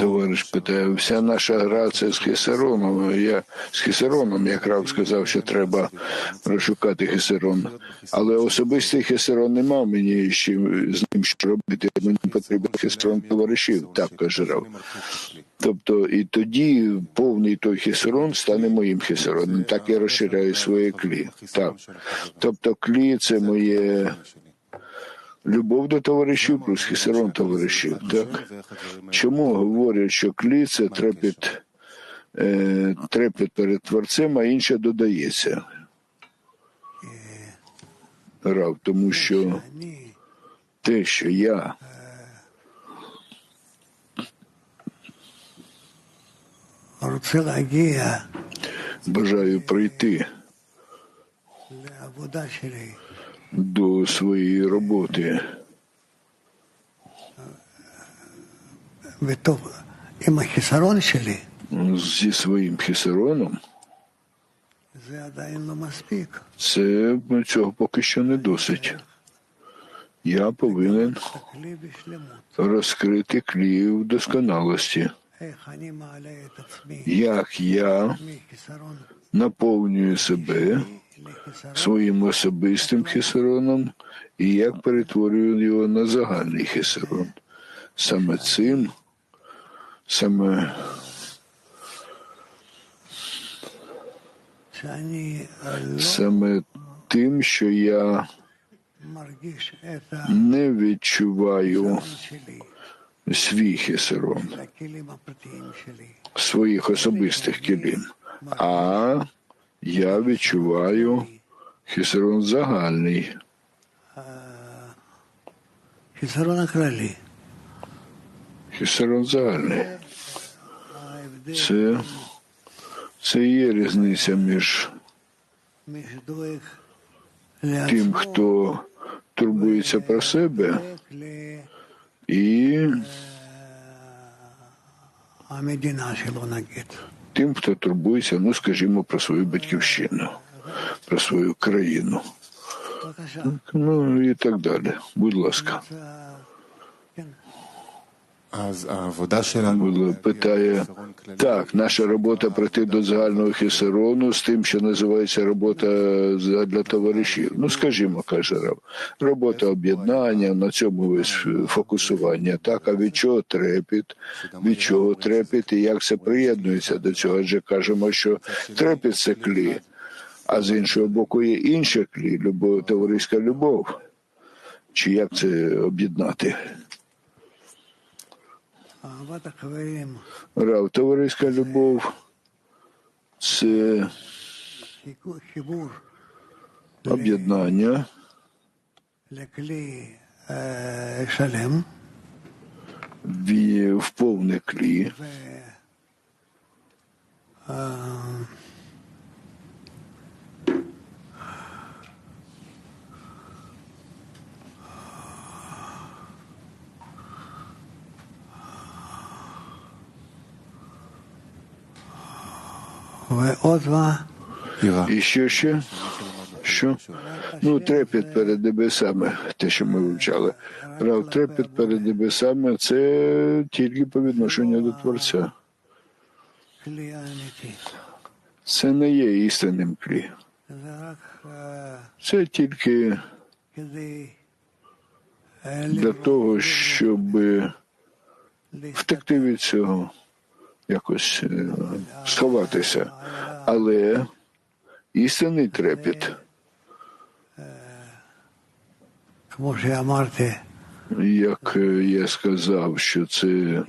Товариш питає, вся наша гра це з хисероном. Я з хисероном якраз сказав, що треба розшукати хисерон. Але особистий хисерон нема мені з з ним що робити. Мені потрібен хисерон товаришів, так каже Рав. Тобто, і тоді повний той хисерон стане моїм хисероном. Так я розширяю своє клі. Так. Тобто клі це моє Любов до товаришів плюс хісерон товаришів. Так? Чому говорять, що клі це трепет, е, трепет перед творцем, а інше додається? Рав, тому що те, що я бажаю прийти до своєї роботи. Зі своїм хісароном це ну, цього поки що не досить. Я повинен розкрити клів досконалості. Як я наповнюю себе своїм особистим хесероном і як перетворюю його на загальний хесерон. Саме цим, саме саме тим, що я не відчуваю свій хесерон, своїх особистих кілім, а я відчуваю хісерон загальний. Хісерон загальний. Це, це є різниця між тим, хто турбується про себе і тим, хто турбується, ну скажімо, про свою батьківщину, про свою країну. Ну і так далі. Будь ласка питає так, наша робота прийти до загального хисерону з тим, що називається робота для товаришів. Ну, скажімо, каже Рав, робота об'єднання, на цьому весь фокусування. Так, а від чого трепіт? Від чого трепіт і як це приєднується до цього? Адже кажемо, що трепіт це клі, а з іншого боку є інше клі, любов, товариська любов. Чи як це об'єднати? Рав, товариська любов це об'єднання в повне клі. І що ще? Що? Ну, трепет перед небесами, те, що ми вивчали. Прав трепет перед небесами це тільки по відношенню до Творця. Це не є істинним клі. Це тільки для того, щоб втекти від цього якось е, сховатися, але істинний трепіт. Як е, я сказав, що це е,